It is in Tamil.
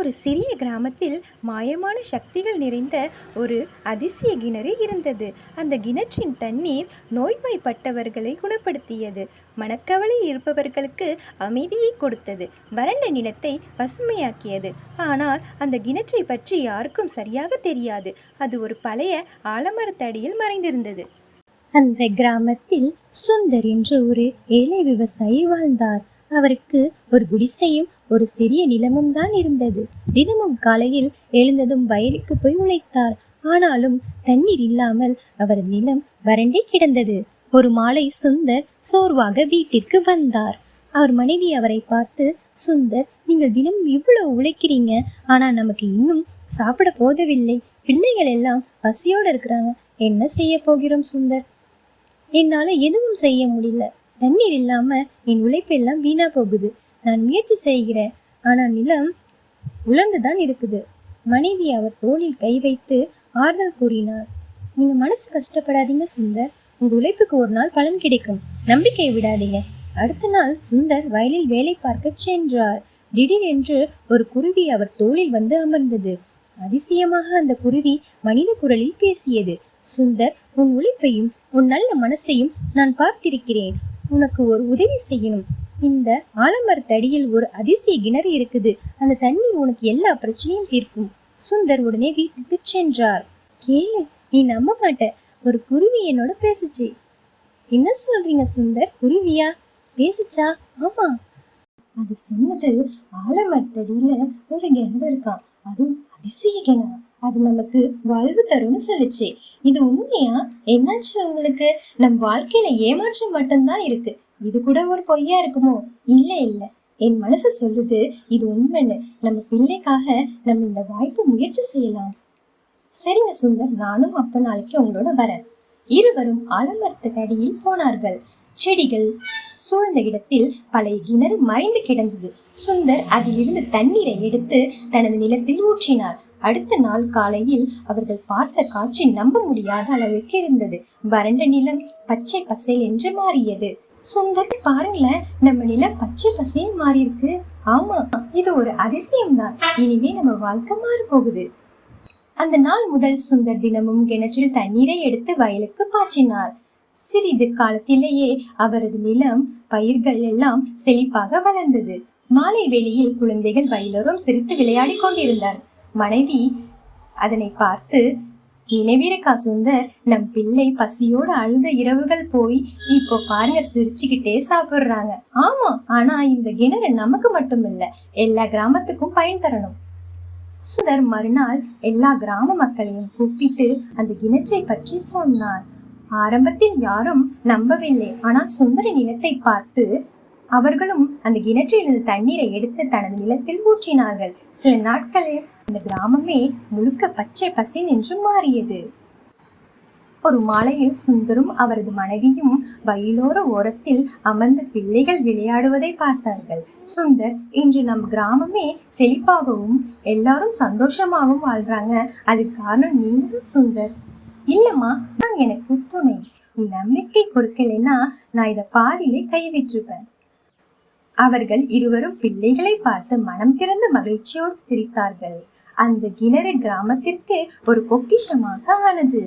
ஒரு சிறிய கிராமத்தில் மாயமான சக்திகள் நிறைந்த ஒரு அதிசய கிணறு இருந்தது. அந்த கிணற்றின் தண்ணீர் நோய்வாய்ப்பட்டவர்களை குணப்படுத்தியது. மனக்கவலை இருப்பவர்களுக்கு அமைதியை கொடுத்தது. வறண்ட நிலத்தை பசுமையாக்கியது. ஆனால் அந்த கிணற்றை பற்றி யாருக்கும் சரியாக தெரியாது. அது ஒரு பழைய ஆலமரத்தடியில் மறைந்திருந்தது. அந்த கிராமத்தில் சுந்தர் என்ற ஒரு ஏழை விவசாயி வாழ்ந்தார். அவருக்கு ஒரு குடிசையும் ஒரு சிறிய நிலமும் தான் இருந்தது. தினமும் காலையில் எழுந்ததும் வயலுக்கு போய் உழைத்தார். ஆனாலும் தண்ணீர் இல்லாமல் அவர் நிலம் வறண்டே கிடந்தது. ஒரு மாலை சுந்தர் சோர்வாக வீட்டிற்கு வந்தார். அவர் மனைவி அவரை பார்த்து சுந்தர் நீங்கள் தினம் இவ்வளவு உழைக்கிறீங்க. ஆனா நமக்கு இன்னும் சாப்பிட போதவில்லை பிள்ளைகள் எல்லாம் பசியோட இருக்கிறாங்க. என்ன செய்ய போகிறோம் சுந்தர்? என்னால எதுவும் செய்ய முடியல. தண்ணீர் இல்லாம என் உழைப்பெல்லாம் வீணா போகுது. நான் முயற்சி செய்கிறேன். ஆனா நிலம் உலர்ந்துதான் இருக்குது. மனைவி அவர் தோளில் கை வைத்து ஆறுதல் கூறினார். நீங்க மனசு கஷ்டப்படாதீங்க சுந்தர். உங்க உழைப்புக்கு ஒரு நாள் பலன் கிடைக்கும். நம்பிக்கை விடாதீங்க. அடுத்த நாள் சுந்தர் வயலில் வேலை பார்க்க சென்றார். திடீரென்று ஒரு குருவி அவர் தோளில் வந்து அமர்ந்தது. அதிசயமாக அந்த குருவி மனித குரலில் பேசியது. சுந்தர் உன் உழைப்பையும் உன் நல்ல மனசையும் நான் பார்த்திருக்கிறேன். உனக்கு ஒரு உதவி செய்யணும். இந்த ஆலமரத்தடியில் ஒரு அதிசய கிணறு இருக்குது. அந்த தண்ணீர் உனக்கு எல்லா பிரச்சனையும் தீர்க்கும். சுந்தர் உடனே வீட்டுக்கு சென்றார். கேளு நீ நம்ப மாட்ட. ஒரு குருவி என்னோட பேசுச்சு. என்ன சொல்றீங்க சுந்தர்? குருவியா? பேசுச்சா? ஆமா. அது சொன்னது ஆலமரத்தடியில ஒரு கிணறு இருக்கான் அதுவும் அதிசய கிணறு. அது நமக்கு வாழ்வு தரும்னு சொல்லுச்சு. இது உண்மையா? என்னாச்சு உங்களுக்கு? நம் வாழ்க்கையில ஏமாற்றம் மட்டும்தான் இருக்கு. இது கூட ஒரு பொய்யா இருக்குமோ? இல்லை இல்ல. என் மனசு சொல்லுது இது உண்மைன்னு. நம்ம பிள்ளைக்காக நம்ம இந்த வாய்ப்பு முயற்சி செய்யலாம். சரிங்க சுந்தர். நானும் அப்ப நாளைக்கு உங்களோட வரேன். இருவரும் ஆலமரத்துக்கு அடியில் போனார்கள். செடிகள் சூழ்ந்த இடத்தில் பழைய கிணறு மறைந்து கிடந்தது. சுந்தர் அதிலிருந்து தண்ணீரை எடுத்து தனது நிலத்தில் ஊற்றினார். அடுத்த நாள் காலையில் அவர்கள் பார்த்த காட்சி நம்ப முடியாத அளவுக்கு இருந்தது. வறண்ட நிலம் பச்சை பசேல் என்று மாறியது. சுந்தர் பாருங்களேன் நம்ம நிலம் பச்சை பசேல் மாறி இருக்கு ஆமா இது ஒரு அதிசயம்தான். இனிமே நம்ம வாழ்க்கை மாற போகுது அந்த நாள் முதல் சுந்தர் தினமும் கிணற்றில் தண்ணீரை எடுத்து வயலுக்கு பாய்ச்சினார். சிறிது காலத்திலேயே அவரது நிலம் பயிர்கள் எல்லாம் செழிப்பாக வளர்ந்தது. மாலை வேளையில் குழந்தைகள் வயலோரம் சிரித்து விளையாடி கொண்டிருந்தார். மனைவி அதனை பார்த்து நினைவிருக்கா சுந்தர் நம் பிள்ளை பசியோடு அழுத இரவுகள் போய் இப்போ பாருங்க சிரிச்சுக்கிட்டே சாப்பிடுறாங்க. ஆமா ஆனா இந்த கிணறு நமக்கு மட்டும் இல்ல எல்லா கிராமத்துக்கும் பயன் தரணும். சுந்தர் மறுநாள் எல்லா கிராம மக்களையும் கூப்பிட்டு அந்த கிணற்றை பற்றி சொன்னார். ஆரம்பத்தில் யாரும் நம்பவில்லை. ஆனால் சுந்தர நிலத்தை பார்த்து அவர்களும் அந்த கிணற்றிலிருந்து தண்ணீரை எடுத்து தனது நிலத்தில் ஊற்றினார்கள். சில நாட்களில் அந்த கிராமமே முழுக்க பச்சை பசி நின்று மாறியது. ஒரு மாலையில் சுந்தரும் அவரது மனைவியும் வயலோர ஓரத்தில் அமர்ந்து பிள்ளைகள் விளையாடுவதை பார்த்தார்கள். சுந்தர் இன்று நம் கிராமமே செழிப்பாகவும் எல்லாரும் சந்தோஷமாகவும் வாழ்றாங்க. அதுக்கு காரணம் நீங்க தான் சுந்தர். இல்லம்மா நான் எனக்கு துணை. நீ நம்பிக்கை கொடுக்கலைன்னா நான் இதை பாதியிலே கைவிட்டிருப்பேன். அவர்கள் இருவரும் பிள்ளைகளை பார்த்து மனம் திறந்த மகிழ்ச்சியோடு சிரித்தார்கள். அந்த கிணறு கிராமத்திற்கு ஒரு பொக்கிஷமாக ஆனது.